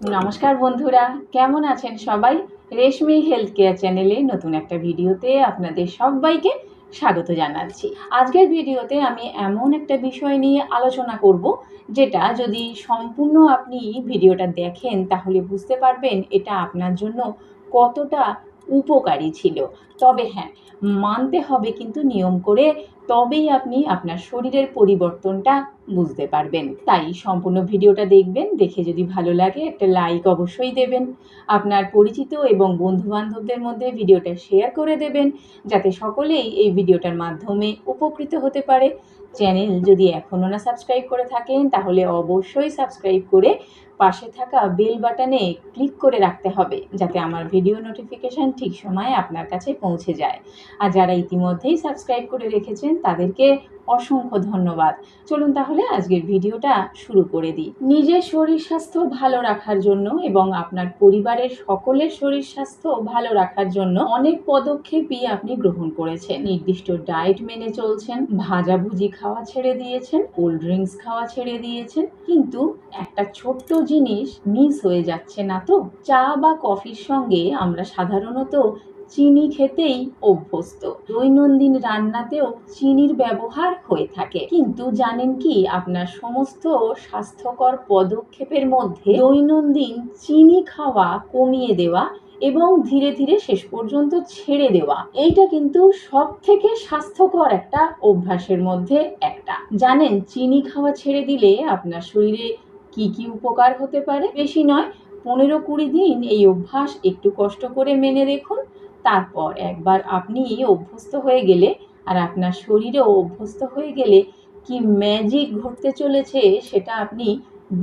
নমস্কার বন্ধুরা, কেমন আছেন সবাই? রেশমি হেলথ কেয়ার চ্যানেলে নতুন একটা ভিডিওতে আপনাদের সবাইকে স্বাগত জানাচ্ছি। আজকের ভিডিওতে আমি এমন একটা বিষয় নিয়ে আলোচনা করব, যেটা যদি সম্পূর্ণ আপনি ভিডিওটা দেখেন, তাহলে বুঝতে পারবেন এটা আপনার জন্য কতটা উপকারী ছিল। তবে হ্যাঁ মানতে হবে কিন্তু নিয়ম করে তবেই আপনি আপনার শরীরের পরিবর্তনটা বুঝতে পারবেন। তাই সম্পূর্ণ ভিডিওটা দেখবেন, দেখে যদি ভালো লাগে একটা লাইক অবশ্যই দেবেন। আপনার পরিচিত এবং বন্ধুবান্ধবদের মধ্যে ভিডিওটা শেয়ার করে দেবেন, যাতে সকলেই এই ভিডিওটার মাধ্যমে উপকৃত হতে পারে। চ্যানেল যদি এখনও না সাবস্ক্রাইব করে থাকেন, তাহলে অবশ্যই সাবস্ক্রাইব করে পাশে থাকা বেল বাটনে ক্লিক করে রাখতে হবে, যাতে আমার ভিডিও নোটিফিকেশান ঠিক সময়ে আপনার কাছে পৌঁছে যায়। আর যারা ইতিমধ্যেই সাবস্ক্রাইব করে রেখেছেন তাদেরকে অসংখ্য ধন্যবাদ। চলুন তাহলে আজকের ভিডিওটা শুরু করে দিই। নিজের শরীর স্বাস্থ্য ভালো রাখার জন্য এবং আপনার পরিবারের সকলের শরীর স্বাস্থ্য ভালো রাখার জন্য অনেক পদক্ষেপই আপনি গ্রহণ করেছেন। নির্দিষ্ট ডায়েট মেনে চলছেন ভাজাভুজি খাওয়া ছেড়ে দিয়েছেন, কোল্ড ড্রিঙ্কস খাওয়া ছেড়ে দিয়েছেন। কিন্তু একটা ছোট্ট জিনিস মিস হয়ে যাচ্ছে না তো? চা বা কফির সঙ্গে আমরা সাধারণত চিনি খেতেই অভ্যস্ত। দৈনন্দিন রান্নাতেও চিনির ব্যবহার হয়ে থাকে। কিন্তু জানেন কি, আপনার সমস্ত স্বাস্থ্যকর পদক্ষেপের মধ্যে দৈনন্দিন চিনি খাওয়া কমিয়ে দেওয়া এবং ধীরে ধীরে শেষ পর্যন্ত ছেড়ে দেওয়া, এইটা কিন্তু সব থেকে স্বাস্থ্যকর একটা অভ্যাসের মধ্যে একটা। জানেন, চিনি খাওয়া ছেড়ে দিলে আপনার শরীরে কি কি উপকার হতে পারে? বেশি নয়, পনেরো কুড়ি দিন এই অভ্যাস একটু কষ্ট করে মেনে দেখুন। তারপর একবার আপনি অভ্যস্ত হয়ে গেলে আর আপনার শরীরেও অভ্যস্ত হয়ে গেলে কি ম্যাজিক ঘটতে চলেছে সেটা আপনি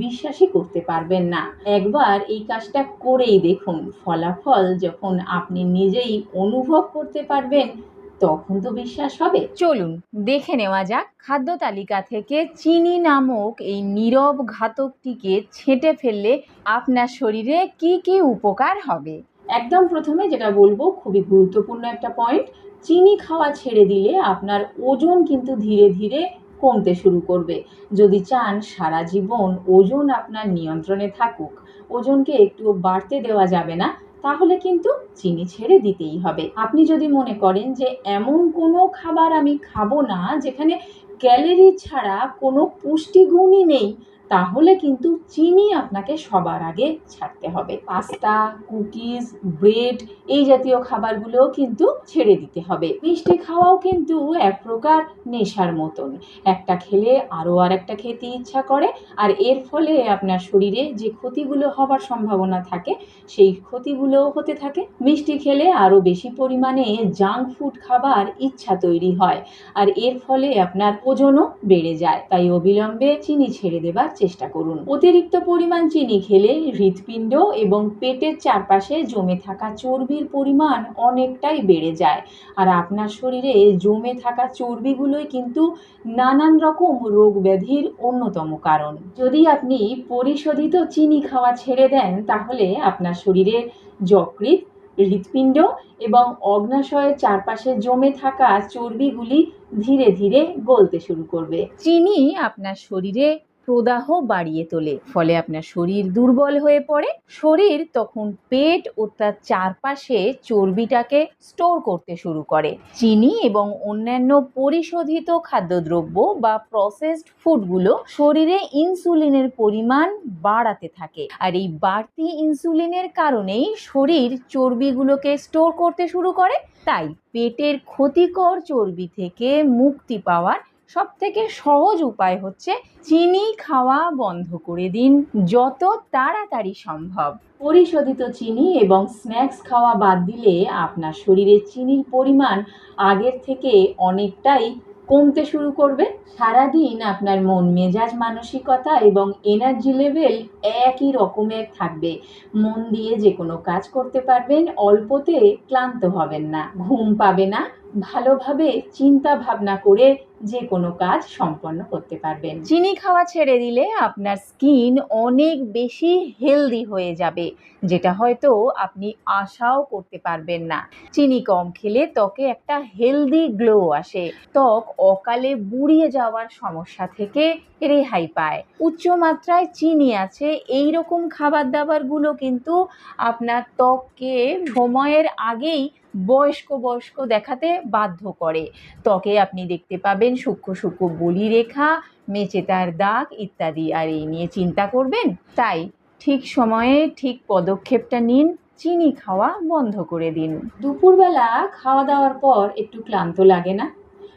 বিশ্বাসই করতে পারবেন না। একবার এই কাজটা করেই দেখুন, ফলাফল যখন আপনি নিজেই অনুভব করতে পারবেন তখন তো বিশ্বাস হবে। চলুন, দেখে নেওয়া যাক। খাদ্য তালিকা থেকে চিনি নামক এই নীরব ঘাতকটিকে ছেঁটে ফেললে আপনার শরীরে কি কি উপকার হবে? একদম প্রথমে যেটা বলব, খুবই গুরুত্বপূর্ণ একটা পয়েন্ট চিনি খাওয়া ছেড়ে দিলে আপনার ওজন কিন্তু ধীরে ধীরে কমতে শুরু করবে। যদি চান সারা জীবন ওজন আপনার নিয়ন্ত্রণে থাকুক, ওজনকে একটু বাড়তে দেওয়া যাবে না, তাহলে কিন্তু চিনি ছেড়ে দিতেই হবে। আপনি যদি মনে করেন যে এমন কোনো খাবার আমি খাব না, যেখানে ক্যালোরি ছাড়া কোনো পুষ্টিগুণই নেই তাহলে কিন্তু চিনি আপনাকে সবার আগে ছাড়তে হবে। পাস্তা, কুকিজ, ব্রেড এই জাতীয় খাবারগুলোও কিন্তু ছেড়ে দিতে হবে। মিষ্টি খাওয়াও কিন্তু এক প্রকার নেশার মতন। একটা খেলে আরও আর একটা খেতে ইচ্ছা করে আর এর ফলে আপনার শরীরে যে ক্ষতিগুলো হবার সম্ভাবনা থাকে, সেই ক্ষতিগুলোও হতে থাকে। মিষ্টি খেলে আরও বেশি পরিমাণে জাঙ্ক ফুড খাবার ইচ্ছা তৈরি হয় আর এর ফলে আপনার ওজনও বেড়ে যায়। তাই অবিলম্বে চিনি ছেড়ে দেবার চেষ্টা করুন। অতিরিক্ত পরিমাণ চিনি খেলে হৃৎপিণ্ড এবং পেটের চারপাশে জমে থাকা চর্বির পরিমাণ অনেকটাই বেড়ে যায়। আর আপনার শরীরে জমে থাকা চর্বিগুলোই কিন্তু নানান রকম রোগ ব্যাধির অন্যতম কারণ। যদি আপনি পরিশোধিত চিনি খাওয়া ছেড়ে দেন, তাহলে আপনার শরীরে যকৃৎ, হৃৎপিণ্ড এবং অগ্নাশয়ের চারপাশে জমে থাকা চর্বিগুলি ধীরে ধীরে গলতে শুরু করবে। চিনি আপনার শরীরে প্রদাহ বাড়িয়ে তোলে, ফলে আপনার শরীর দুর্বল হয়ে পড়ে। শরীর তখন পেট ও তার চারপাশে চর্বিটাকে স্টোর করতে শুরু করে। চিনি এবং অন্যান্য পরিশোধিত খাদ্যদ্রব্য বা প্রসেসড ফুডগুলো শরীরে ইনসুলিনের পরিমাণ বাড়াতে থাকে। আর এই বাড়তি ইনসুলিনের কারণেই শরীর চর্বিগুলোকে স্টোর করতে শুরু করে। তাই পেটের ক্ষতিকর চর্বি থেকে মুক্তি পাওয়ার সব থেকে সহজ উপায় হচ্ছে চিনি খাওয়া বন্ধ করে দিন, যত তাড়াতাড়ি সম্ভব। পরিশোধিত চিনি এবং স্ন্যাক্স খাওয়া বাদ দিলে আপনার শরীরে চিনির পরিমাণ আগের থেকে অনেকটাই কমতে শুরু করবে। সারাদিন আপনার মন, মেজাজ, মানসিকতা এবং এনার্জি লেভেল একই রকমের থাকবে। মন দিয়ে যে কোনো কাজ করতে পারবেন, অল্পতে ক্লান্ত হবেন না, ঘুম পাবে না। ভালোভাবে চিন্তা ভাবনা করে যে কোনো কাজ সম্পন্ন করতে পারবেন। চিনি খাওয়া ছেড়ে দিলে আপনার স্কিন অনেক বেশি হেলদি হয়ে যাবে, যেটা হয়তো আপনি আশাও করতে পারবেন না। চিনি কম খেলে ত্বকে একটা হেলদি গ্লো আসে। ত্বক অকালে বুড়িয়ে যাওয়ার সমস্যা থেকে রেহাই পায়। উচ্চ মাত্রায় চিনি আছে এই রকম খাবার দাবারগুলো কিন্তু আপনার ত্বককে সময়ের আগেই বয়স্ক বয়স্ক দেখাতে বাধ্য করে। ত্বকে আপনি দেখতে পাবেন সূক্ষ্ম সূক্ষ্ম বলি রেখা মেচেতার দাগ ইত্যাদি। আর এই নিয়ে চিন্তা করবেন? তাই ঠিক সময়ে ঠিক পদক্ষেপটা নিন, চিনি খাওয়া বন্ধ করে দিন। দুপুরবেলা খাওয়া দাওয়ার পর একটু ক্লান্ত লাগে না?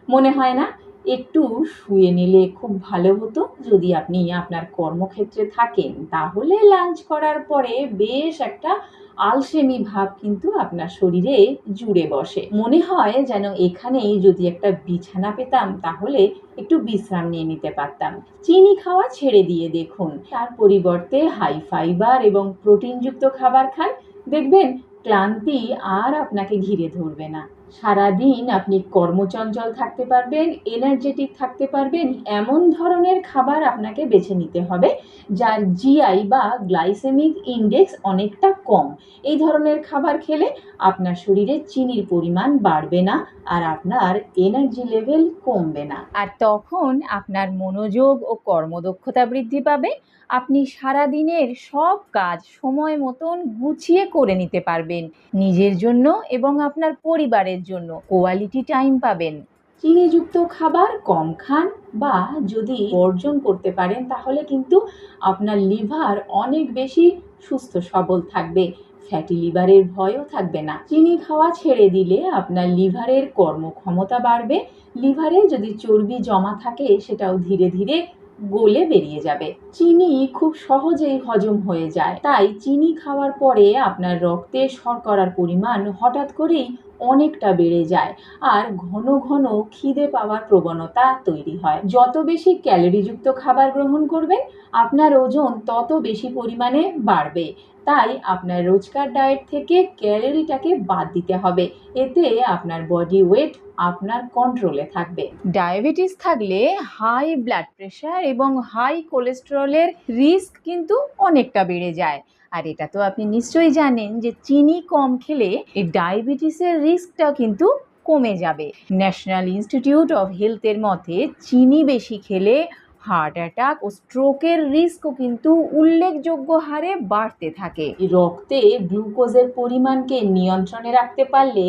মনে হয় না একটু শুয়ে নিলে খুব ভালো হতো। যদি আপনি আপনার কর্মক্ষেত্রে থাকেন, তাহলে লাঞ্চ করার পরে বেশ একটা আলসেমি ভাব কিন্তু আপনার শরীরে জুড়ে বসে। মনে হয় যেন এখানেই যদি একটা বিছানা পেতাম, তাহলে একটু বিশ্রাম নিয়ে নিতে পারতাম। চিনি খাওয়া ছেড়ে দিয়ে দেখুন। তার পরিবর্তে হাই ফাইবার এবং প্রোটিনযুক্ত খাবার খান। দেখবেন ক্লান্তি আর আপনাকে ঘিরে ধরবে না। সারাদিন আপনি কর্মচঞ্চল থাকতে পারবেন এনার্জেটিক থাকতে পারবেন, এমন ধরনের খাবার আপনাকে বেছে নিতে হবে যার জিআই বা গ্লাইসেমিক ইন্ডেক্স অনেকটা কম। এই ধরনের খাবার খেলে আপনার শরীরে চিনির পরিমাণ বাড়বে না আর আপনার এনার্জি লেভেল কমবে না। আর তখন আপনার মনোযোগ ও কর্মদক্ষতা বৃদ্ধি পাবে। আপনি সারাদিনের সব কাজ সময় মতন গুছিয়ে করে নিতে পারবেন। নিজের জন্য এবং আপনার পরিবারের জন্য। কোয়ালিটি টাইম পাবেন। চিনিযুক্ত খাবার কম খান বা যদি বর্জন করতে পারেন, তাহলে কিন্তু আপনার লিভার অনেক বেশি সুস্থ, সবল থাকবে। ফ্যাটি লিভারের ভয়ও থাকবে না। চিনি খাওয়া ছেড়ে দিলে আপনার লিভারের কর্মক্ষমতা বাড়বে। লিভারে যদি চর্বি জমা থাকে, সেটাও ধীরে ধীরে গলে বেরিয়ে যাবে। চিনি খুব সহজেই হজম হয়ে যায়। তাই চিনি খাওয়ার পরে আপনার রক্তে শর্করার পরিমাণ হঠাৎ করেই অনেকটা বেড়ে যায় আর ঘন ঘন খিদে পাওয়ার প্রবণতা তৈরি হয়। যত বেশি ক্যালোরিযুক্ত খাবার গ্রহণ করবেন, আপনার ওজন তত বেশি পরিমাণে বাড়বে। তাই আপনার রোজকার ডায়েট থেকে ক্যালোরিটাকে বাদ দিতে হবে। এতে আপনার বডি ওয়েট আপনার কন্ট্রোলে থাকবে। ডায়াবেটিস থাকলে হাই ব্লাড প্রেশার এবং হাই কোলেস্টেরলের রিস্ক কিন্তু অনেকটা বেড়ে যায়। আর এটা তো আপনি নিশ্চয়ই জানেন যে চিনি কম খেলে এই ডায়াবেটিসের রিস্কটা কিন্তু কমে যাবে। ন্যাশনাল ইনস্টিটিউট অফ হেলথের মতে, চিনি বেশি খেলে হার্ট অ্যাটাক ও স্ট্রোকের রিস্কও কিন্তু উল্লেখযোগ্য হারে বাড়তে থাকে। রক্তে গ্লুকোজের পরিমাণকে নিয়ন্ত্রণে রাখতে পারলে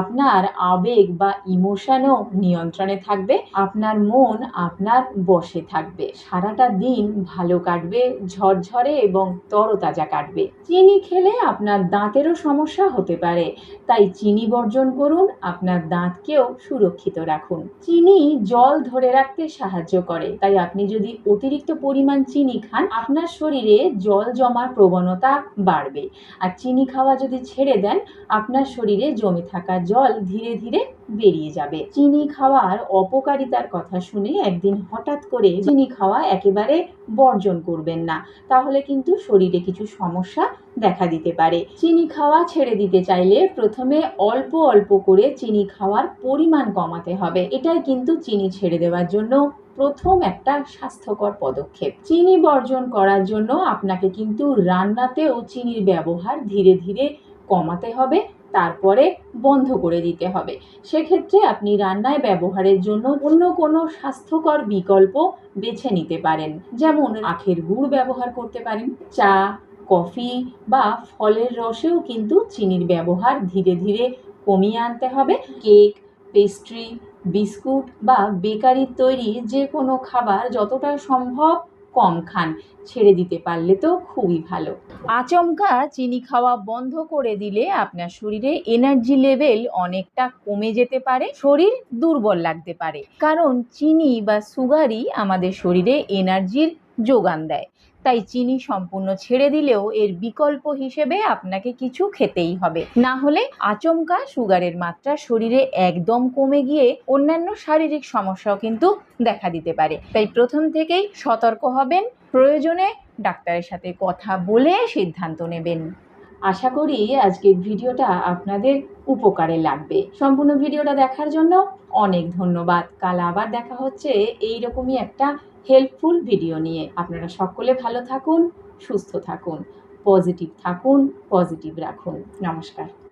আপনার আবেগ বা ইমোশনও নিয়ন্ত্রণে থাকবে, আপনার মন আপনার বশে থাকবে। সারাটা দিন ভালো কাটবে, ঝরঝরে এবং তরতাজা কাটবে। চিনি খেলে আপনার দাঁতেরও সমস্যা হতে পারে, তাই চিনি বর্জন করুন, আপনার দাঁতকেও সুরক্ষিত রাখুন। চিনি জল ধরে রাখতে সাহায্য করে, তাই আপনি যদি অতিরিক্ত পরিমাণ চিনি খান, আপনার শরীরে জল জমার প্রবণতা বাড়বে। আর চিনি খাওয়া যদি ছেড়ে দেন, আপনার শরীরে জমে থাকা জল ধীরে ধীরে বেরিয়ে যাবে। চিনি খাওয়ার অপকারিতার কথা শুনে একদিন হঠাৎ করে চিনি খাওয়া একেবারে বর্জন করবেন না। তাহলে কিন্তু শরীরে কিছু সমস্যা দেখা দিতে পারে। চিনি খাওয়া ছেড়ে দিতে চাইলে প্রথমে অল্প অল্প করে চিনি খাওয়ার পরিমাণ কমাতে হবে। এটাই কিন্তু চিনি ছেড়ে দেওয়ার জন্য প্রথম একটা স্বাস্থ্যকর পদক্ষেপ। চিনি বর্জন করার জন্য আপনাকে কিন্তু রান্নাতেও চিনির ব্যবহার ধীরে ধীরে কমাতে হবে। তারপরে বন্ধ করে দিতে হবে। সেক্ষেত্রে আপনি রান্নায় ব্যবহারের জন্য অন্য কোনো স্বাস্থ্যকর বিকল্প বেছে নিতে পারেন। যেমন আখের গুড় ব্যবহার করতে পারেন, চা, কফি বা ফলের রসেও কিন্তু চিনির ব্যবহার ধীরে ধীরে কমিয়ে আনতে হবে। কেক, পেস্ট্রি, বিস্কুট বা বেকারির তৈরি যে কোনো খাবার যতটা সম্ভব কম খান, ছেড়ে দিতে পারলে তো খুবই ভালো। আচমকা চিনি খাওয়া বন্ধ করে দিলে আপনার শরীরে এনার্জি লেভেল অনেকটা কমে যেতে পারে, শরীর দুর্বল লাগতে পারে। কারণ চিনি বা সুগারই আমাদের শরীরে এনার্জির যোগান দেয়। তাই চিনি সম্পূর্ণ ছেড়ে দিলেও এর বিকল্প হিসেবে আপনাকে কিছু খেতেই হবে। না হলে আচমকা সুগারের মাত্রা শরীরে একদম কমে গিয়ে অন্যান্য শারীরিক সমস্যাও কিন্তু দেখা দিতে পারে। তাই প্রথম থেকেই সতর্ক হবেন, প্রয়োজনে ডাক্তারের সাথে কথা বলে সিদ্ধান্ত নেবেন। আশা করি আজকের ভিডিওটা আপনাদের উপকারে লাগবে। সম্পূর্ণ ভিডিওটা দেখার জন্য অনেক ধন্যবাদ, কাল আবার দেখা হচ্ছে এই রকমই একটা হেল্পফুল ভিডিও নিয়ে। আপনারা সকলে ভালো থাকুন, সুস্থ থাকুন পজিটিভ থাকুন পজিটিভ রাখুন। নমস্কার।